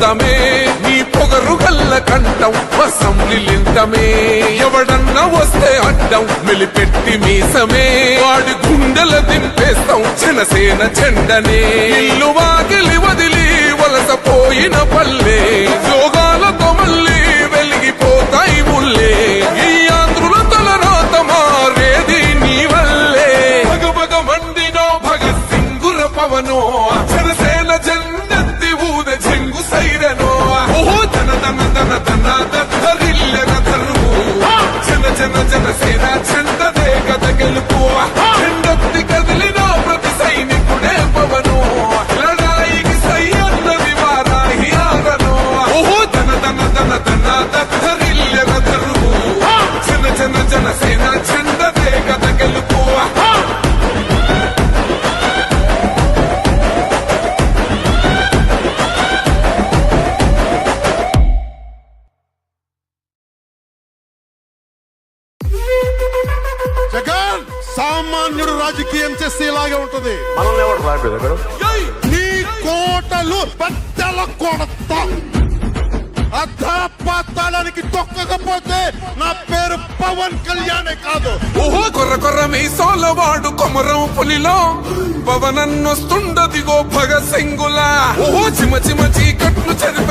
యుద్ధం నీ పొగరు గల్ల కంఠం అసెంబ్లీలింతమే ఎవడన్నా వస్తే అడ్డం మెలిపెట్టి మీసమే. వాడి గుండెల దింపేస్తాం జనసేన చెండనే ఇల్లు వాకిలి వదిలి వలసపోయిన పల్లె. యోగాలతో మళ్ళీ వెలిగిపోతాయి ముల్లే. ఈ ఆంధ్రుల తలరాత మారేది నీ వల్లే. భగ భగ మండినో భగత్ సింగుర పవనో boy. Huh? సామాన్యుడు రాజకీయం చేస్తే ఇలాగే ఉంటది. మనల్ని ఎవరు రాయలేదు! నీ కోటలు బద్దల కొడత. అధాపాతాళానికి తొక్కకపోతే నా పేరు పవన్ కళ్యాణే కాదు. ఓహో కొర్ర కొర్ర మీ సోలవాడు కొమరం పులిలో. పవనన్నొస్తుండదిగో భగత్ సింగులా. ఓహో చిమ చిమ చీకట్లు చెరిప